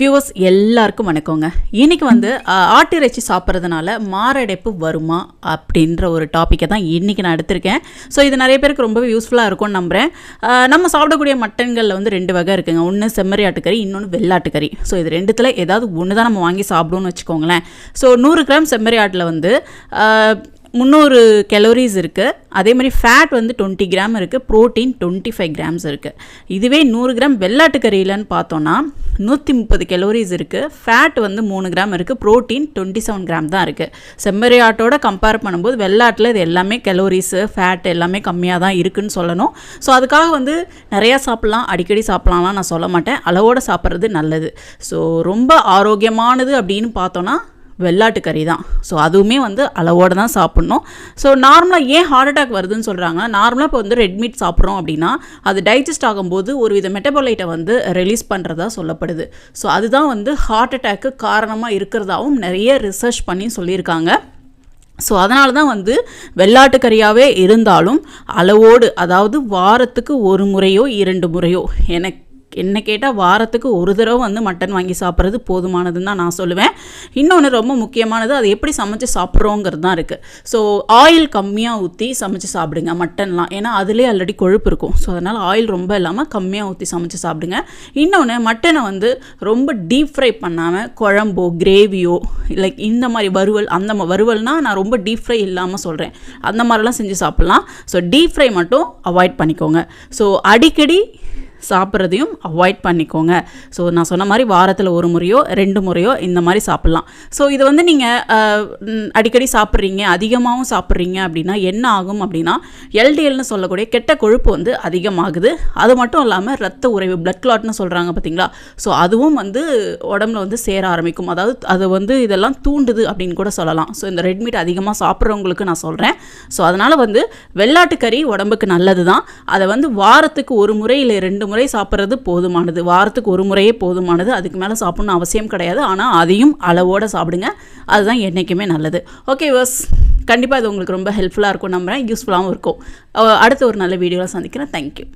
Viewers எல்லாருக்கும் வணக்கங்க. இன்னைக்கு வந்து ஆட்டிறைச்சி சாப்பிட்றதுனால மாரடைப்பு வருமா அப்படின்ற ஒரு டாப்பிக்கை தான் இன்னைக்கு நான் எடுத்திருக்கேன். ஸோ இது நிறைய பேருக்கு ரொம்பவே யூஸ்ஃபுல்லாக இருக்கும்னு நம்புகிறேன் நம்ம சாப்பிடக்கூடிய மட்டன்களில் வந்து ரெண்டு வகை இருக்குங்க. ஒன்று செம்மறி ஆட்டுக்கறி இன்னொன்று வெள்ளாட்டுக்கறி. ஸோ இது ரெண்டுத்தில் ஏதாவது ஒன்று தான் நம்ம வாங்கி சாப்பிடுவோம்னு வச்சுக்கோங்களேன். ஸோ நூறு கிராம் செம்மறி ஆட்டில் வந்து முந்நூறு கலோரிஸ் இருக்குது அதே மாதிரி ஃபேட் வந்து டுவெண்ட்டி கிராம் இருக்குது ப்ரோட்டீன் டுவெண்ட்டி ஃபைவ் கிராம்ஸ் இருக்குது இதுவே நூறு கிராம் வெள்ளாட்டுக்கறியிலன்னு பார்த்தோன்னா நூற்றி முப்பது கலோரிஸ் இருக்குது ஃபேட் வந்து மூணு கிராம் இருக்குது ப்ரோட்டீன் டுவெண்ட்டி செவன் கிராம் தான் இருக்குது செம்மறி ஆட்டோட கம்பேர் பண்ணும்போது வெள்ளாட்டில் இது எல்லாமே கலோரிஸு ஃபேட் எல்லாமே கம்மியாக தான் இருக்குன்னு சொல்லணும். ஸோ அதுக்காக வந்து நிறையா சாப்பிட்லாம். அடிக்கடி சாப்பிட்லாம்லாம் நான் சொல்ல மாட்டேன். அளவோடு சாப்பிட்றது நல்லது. ஸோ ரொம்ப ஆரோக்கியமானது அப்படின்னு பார்த்தோன்னா வெள்ளாட்டு கறி தான். ஸோ அதுவுமே வந்து அளவோடு தான் சாப்பிட்ணும். ஸோ நார்மலாக ஏன் ஹார்ட் அட்டாக் வருதுன்னு சொல்கிறாங்க நார்மலாக இப்போ வந்து ரெட் மீட் சாப்பிட்றோம் அப்படின்னா அது டைஜஸ்ட் ஆகும்போது ஒரு வித மெட்டபாலைட்டை வந்து ரிலீஸ் பண்ணுறதா சொல்லப்படுது. ஸோ அதுதான் வந்து ஹார்ட் அட்டாக்கு காரணமாக இருக்கிறதாவும் நிறைய ரிசர்ச் பண்ணி சொல்லியிருக்காங்க. ஸோ அதனால தான் வந்து வெள்ளாட்டுக்கறியாகவே இருந்தாலும் அளவோடு அதாவது வாரத்துக்கு ஒரு முறையோ இரண்டு முறையோ எனக்கு என்ன கேட்டால் வாரத்துக்கு ஒரு தடவை வந்து மட்டன் வாங்கி சாப்பிட்றது போதுமானதுன்னு தான் நான் சொல்லுவேன். இன்னொன்று ரொம்ப முக்கியமானது அது எப்படி சமைச்சு சாப்பிட்றோங்கிறது தான் இருக்குது ஸோ ஆயில் கம்மியாக ஊற்றி சமைச்சு சாப்பிடுங்க மட்டன்லாம். ஏன்னா அதுலேயே ஆல்ரெடி கொழுப்பு இருக்கும். ஸோ அதனால் ஆயில் ரொம்ப இல்லாமல் கம்மியாக ஊற்றி சமைச்சு சாப்பிடுங்க. இன்னொன்று மட்டனை வந்து ரொம்ப டீப் ஃப்ரை பண்ணாமல் குழம்போ கிரேவியோ லைக் இந்த மாதிரி வறுவல் அந்த வறுவல்னால் நான் ரொம்ப டீப் ஃப்ரை இல்லாமல் சொல்கிறேன் அந்த மாதிரிலாம் செஞ்சு சாப்பிட்லாம். ஸோ டீப் ஃப்ரை மட்டும் அவாய்ட் பண்ணிக்கோங்க. ஸோ அடிக்கடி சாப்பிட்றதையும் அவாய்ட் பண்ணிக்கோங்க. ஸோ நான் சொன்ன மாதிரி வாரத்தில் ஒரு முறையோ ரெண்டு முறையோ இந்த மாதிரி சாப்பிட்லாம். ஸோ இது வந்து நீங்கள் அடிக்கடி சாப்பிட்றீங்க அதிகமாகவும் சாப்பிட்றீங்க அப்படின்னா என்ன ஆகும் அப்படின்னா எல்டிஎல்னு சொல்லக்கூடிய கெட்ட கொழுப்பு வந்து அதிகமாகுது. அது மட்டும் இல்லாமல் ரத்த உறைவு பிளட் கிளாட்னு சொல்கிறாங்க பார்த்தீங்களா ஸோ அதுவும் வந்து உடம்புல வந்து சேர ஆரம்பிக்கும். அதாவது அது வந்து இதெல்லாம் தூண்டுது அப்படின்னு கூட சொல்லலாம். ஸோ இந்த ரெட் மீட் அதிகமாக சாப்பிட்றவங்களுக்கு நான் சொல்கிறேன் ஸோ அதனால் வந்து வெள்ளாட்டுக்கறி உடம்புக்கு நல்லது தான் அதை வந்து வாரத்துக்கு ஒரு முறை இல்லை ரெண்டு முறை சாப்பிட்றது போதுமானது. வாரத்துக்கு ஒரு முறையே போதுமானது. அதுக்கு மேலே சாப்பிட்ணும் அவசியம் கிடையாது. ஆனால் அதையும் அளவோடு சாப்பிடுங்க. அதுதான் என்றைக்குமே நல்லது. ஓகே வஸ் கண்டிப்பாக இது உங்களுக்கு ரொம்ப ஹெல்ப்ஃபுல்லாக இருக்கும் நம்புகிறேன் யூஸ்ஃபுல்லாகவும் இருக்கும். அடுத்த ஒரு நல்ல வீடியோவில் சந்திக்கிறேன். தேங்க்யூ